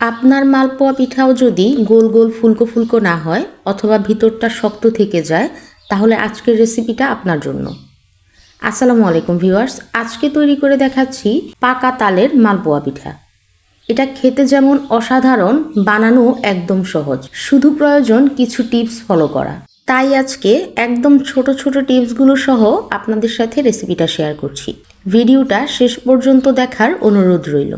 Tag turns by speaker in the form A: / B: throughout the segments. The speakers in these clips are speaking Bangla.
A: আপনার মালপোয়া পিঠাও যদি গোল গোল ফুলকো ফুলকো না হয় অথবা ভিতরটা শক্ত থেকে যায়, তাহলে আজকের রেসিপিটা আপনার জন্য। আসসালামু আলাইকুম ভিউয়ার্স আজকে তৈরি করে দেখাচ্ছি পাকা তালের মালপোয়া পিঠা। এটা খেতে যেমন অসাধারণ, বানানো একদম সহজ। শুধু প্রয়োজন কিছু টিপস ফলো করা। তাই আজকে একদম ছোট ছোট টিপসগুলো সহ আপনাদের সাথে রেসিপিটা শেয়ার করছি। ভিডিওটা শেষ পর্যন্ত দেখার অনুরোধ রইল।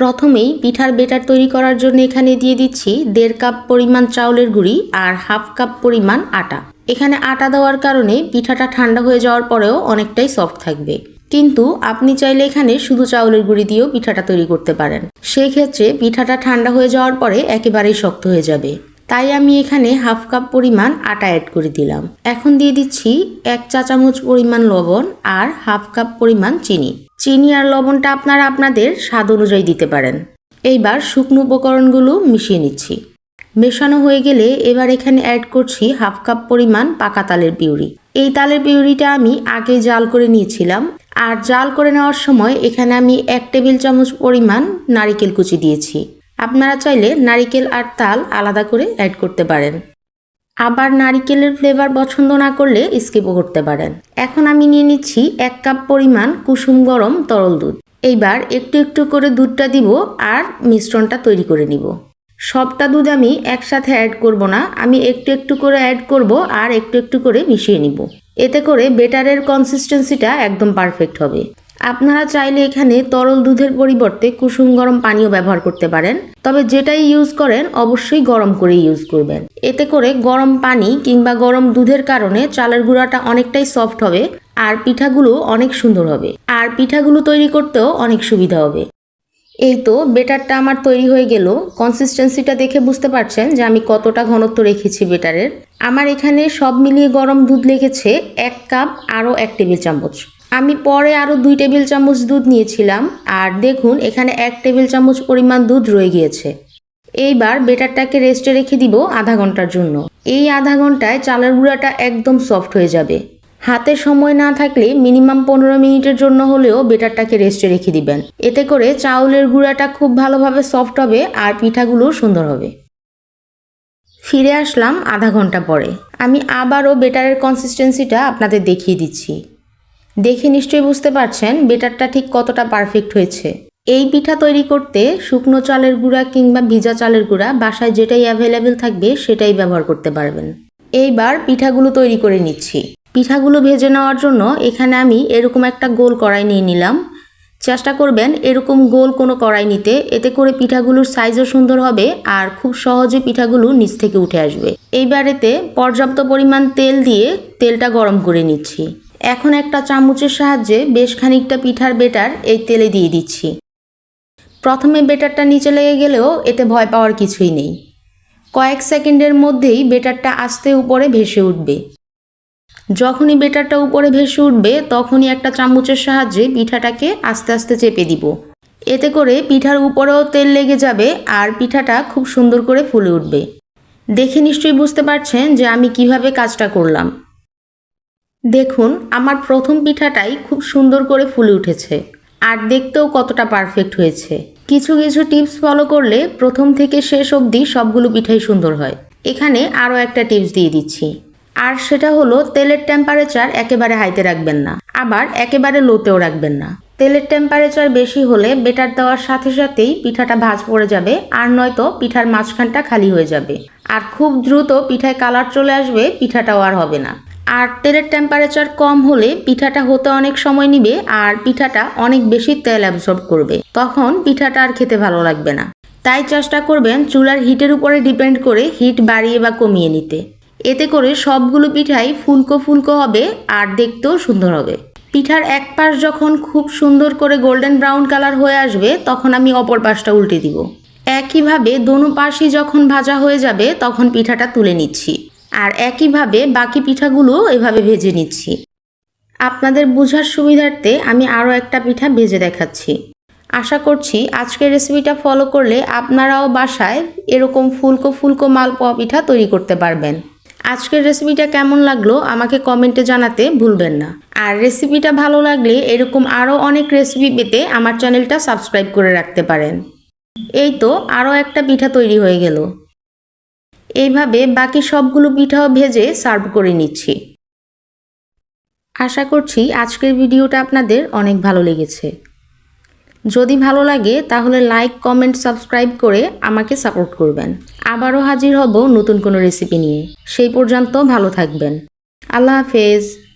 A: প্রথমেই পিঠার বেটার তৈরি করার জন্য এখানে দিয়ে দিচ্ছি দেড় কাপ পরিমাণ চাউলের গুঁড়ি আর হাফ কাপ পরিমাণ আটা। এখানে আটা দেওয়ার কারণে পিঠাটা ঠান্ডা হয়ে যাওয়ার পরেও অনেকটাই সফট থাকবে। কিন্তু আপনি চাইলে এখানে শুধু চাউলের গুঁড়ি দিয়েও পিঠাটা তৈরি করতে পারেন। সেক্ষেত্রে পিঠাটা ঠান্ডা হয়ে যাওয়ার পরে একেবারেই শক্ত হয়ে যাবে। তাই আমি এখানে হাফ কাপ পরিমাণ আটা অ্যাড করে দিলাম। এখন দিয়ে দিচ্ছি এক চা চামচ পরিমাণ লবণ আর হাফ কাপ পরিমাণ চিনি। চিনি আর লবণটা আপনারা আপনাদের স্বাদ অনুযায়ী দিতে পারেন। এইবার শুকনো উপকরণগুলো মিশিয়ে নিচ্ছি। মেশানো হয়ে গেলে এবার এখানে অ্যাড করছি হাফ কাপ পরিমাণ পাকা তালের পিউরি। এই তালের পিউরিটা আমি আগে জাল করে নিয়েছিলাম। আর জাল করে নেওয়ার সময় এখানে আমি এক টেবিল চামচ পরিমাণ নারিকেল কুচি দিয়েছি। আপনারা চাইলে নারিকেল আর তাল আলাদা করে অ্যাড করতে পারেন। আবার নারিকেলের ফ্লেভার পছন্দ না করলে স্কিপও করতে পারেন। এখন আমি নিয়ে নিচ্ছি এক কাপ পরিমাণ কুসুম গরম তরল দুধ। এইবার একটু একটু করে দুধটা দিব আর মিশ্রণটা তৈরি করে নিব। সবটা দুধ আমি একসাথে অ্যাড করব না, আমি একটু একটু করে অ্যাড করব আর একটু একটু করে মিশিয়ে নিব। এতে করে বেটারের কনসিস্টেন্সিটা একদম পারফেক্ট হবে। আপনারা চাইলে এখানে তরল দুধের পরিবর্তে কুসুম গরম পানীয় ব্যবহার করতে পারেন। তবে যেটাই ইউজ করেন, অবশ্যই গরম করে ইউজ করবেন। এতে করে গরম পানি কিংবা গরম দুধের কারণে চালের গুঁড়াটা অনেকটাই সফট হবে আর পিঠাগুলো অনেক সুন্দর হবে। আর পিঠাগুলো তৈরি করতেও অনেক সুবিধা হবে। এই তো বেটারটা আমার তৈরি হয়ে গেল। কনসিস্টেন্সিটা দেখে বুঝতে পারছেন যে আমি কতটা ঘনত্ব রেখেছি বেটারের। আমার এখানে সব মিলিয়ে গরম দুধ লেগেছে এক কাপ আরও এক টেবিল চামচ। আমি পরে আরও দুই টেবিল চামচ দুধ নিয়েছিলাম, আর দেখুন এখানে এক টেবিল চামচ পরিমাণ দুধ রয়ে গিয়েছে। এইবার বেটারটাকে রেস্টে রেখে দিব আধা ঘণ্টার জন্য। এই আধা ঘন্টায় চালের গুঁড়াটা একদম সফট হয়ে যাবে। হাতে সময় না থাকলে মিনিমাম পনেরো মিনিটের জন্য হলেও বেটারটাকে রেস্টে রেখে দিবেন। এতে করে চাউলের গুঁড়াটা খুব ভালোভাবে সফট হবে আর পিঠাগুলো সুন্দর হবে। ফিরে আসলাম আধা ঘণ্টা পরে। আমি আবারও বেটারের কনসিস্টেন্সিটা আপনাদের দেখিয়ে দিচ্ছি। দেখে নিশ্চয়ই বুঝতে পারছেন বেটারটা ঠিক কতটা পারফেক্ট হয়েছে। এই পিঠা তৈরি করতে শুকনো চালের গুঁড়া কিংবা ভিজা চালের গুঁড়া বাসায় যেটাই অ্যাভেলেবেল থাকবে সেটাই ব্যবহার করতে পারবেন। এইবার পিঠাগুলো তৈরি করে নিচ্ছি। পিঠাগুলো ভেজে নেওয়ার জন্য এখানে আমি এরকম একটা গোল কড়াই নিয়ে নিলাম। চেষ্টা করবেন এরকম গোল কোনো কড়াই নিতে। এতে করে পিঠাগুলোর সাইজও সুন্দর হবে আর খুব সহজে পিঠাগুলো নিচ থেকে উঠে আসবে। এইবার এতে পর্যাপ্ত পরিমাণ তেল দিয়ে তেলটা গরম করে নিচ্ছি। এখন একটা চামচের সাহায্যে বেশ খানিকটা পিঠার বেটার এই তেলে দিয়ে দিচ্ছি। প্রথমে বেটারটা নিচে লেগে গেলেও এতে ভয় পাওয়ার কিছুই নেই। কয়েক সেকেন্ডের মধ্যেই বেটারটা আস্তে উপরে ভেসে উঠবে। যখনই বেটারটা উপরে ভেসে উঠবে, তখনই একটা চামচের সাহায্যে পিঠাটাকে আস্তে আস্তে চেপে দিব। এতে করে পিঠার উপরেও তেল লেগে যাবে আর পিঠাটা খুব সুন্দর করে ফুলে উঠবে। দেখে নিশ্চয়ই বুঝতে পারছেন যে আমি কীভাবে কাজটা করলাম। দেখুন, আমার প্রথম পিঠাটাই খুব সুন্দর করে ফুলে উঠেছে। আর দেখতেও কতটা পারফেক্ট হয়েছে। কিছু কিছু টিপস ফলো করলে প্রথম থেকে শেষ অবধি সবগুলো পিঠাই সুন্দর হয়। এখানে আরও একটা টিপস দিয়ে দিচ্ছি। আর সেটা হলো, তেলের টেম্পারেচার একেবারে হাইতে রাখবেন না। আবার একেবারে লোতেও রাখবেন না। তেলের টেম্পারেচার বেশি হলে বেটার দেওয়ার সাথে সাথেই পিঠাটা ভাজ পড়ে যাবে, আর নয়তো পিঠার মাঝখানটা খালি হয়ে যাবে। আর খুব দ্রুত পিঠায় কালার চলে আসবে, পিঠাটাও আর হবে না। আর তেলের টেম্পারেচার কম হলে পিঠাটা হতে অনেক সময় নিবে আর পিঠাটা অনেক বেশি তেল অ্যাবজর্ব করবে। তখন পিঠাটা আর খেতে ভালো লাগবে না। তাই চেষ্টা করবেন চুলার হিটের উপরে ডিপেন্ড করে হিট বাড়িয়ে বা কমিয়ে নিতে। এতে করে সবগুলো পিঠাই ফুলকো ফুলকো হবে আর দেখতেও সুন্দর হবে। পিঠার এক পাশ যখন খুব সুন্দর করে গোল্ডেন ব্রাউন কালার হয়ে আসবে, তখন আমি অপর পাশটা উল্টে দিব। একইভাবে দোনো পাশই যখন ভাজা হয়ে যাবে, তখন পিঠাটা তুলে নিচ্ছি। আর একইভাবে বাকি পিঠাগুলো এভাবে ভেজে নিচ্ছি। আপনাদের বোঝার সুবিধার্থে আমি আরও একটা পিঠা ভেজে দেখাচ্ছি। আশা করছি আজকের রেসিপিটা ফলো করলে আপনারাও বাসায় এরকম ফুলকো ফুলকো মালপোয়া পিঠা তৈরি করতে পারবেন। আজকের রেসিপিটা কেমন লাগল আমাকে কমেন্টে জানাতে ভুলবেন না। আর রেসিপিটা ভালো লাগলে এরকম আরও অনেক রেসিপি পেতে আমার চ্যানেলটা সাবস্ক্রাইব করে রাখতে পারেন। এই তো আরও একটা পিঠা তৈরি হয়ে গেল। এইভাবে বাকি সবগুলো পিঠাও ভেজে সার্ভ করে নিচ্ছি। আশা করছি আজকের ভিডিওটা আপনাদের অনেক ভালো লেগেছে। যদি ভালো লাগে তাহলে লাইক, কমেন্ট, সাবস্ক্রাইব করে আমাকে সাপোর্ট করবেন। আবারও হাজির হব নতুন কোনো রেসিপি নিয়ে। সেই পর্যন্ত ভালো থাকবেন। আল্লাহ হাফেজ।